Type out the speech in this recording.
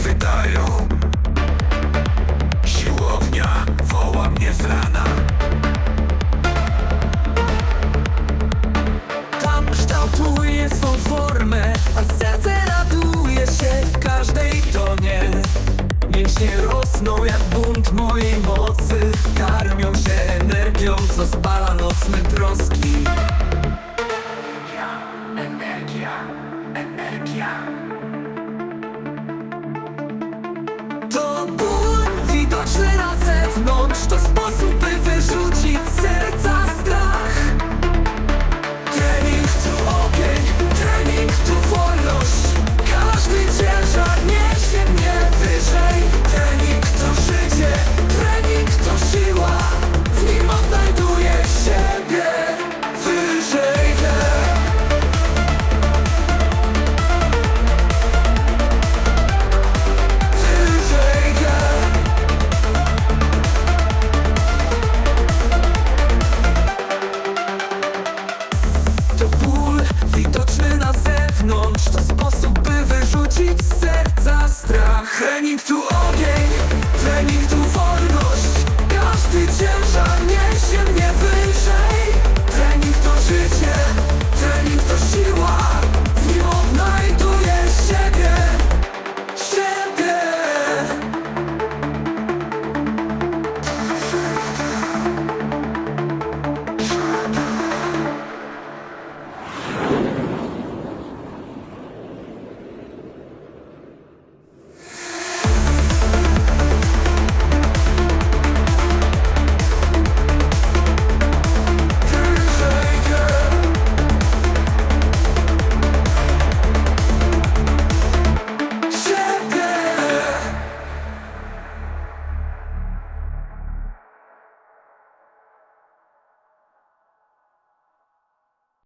wydają. Siłownia woła mnie z rana. Tam kształtuję swą formę A serce raduje się w każdej tonie. Mięśnie rosną jak bunt mojej mocy Karmią Trening tu ogień, trening tu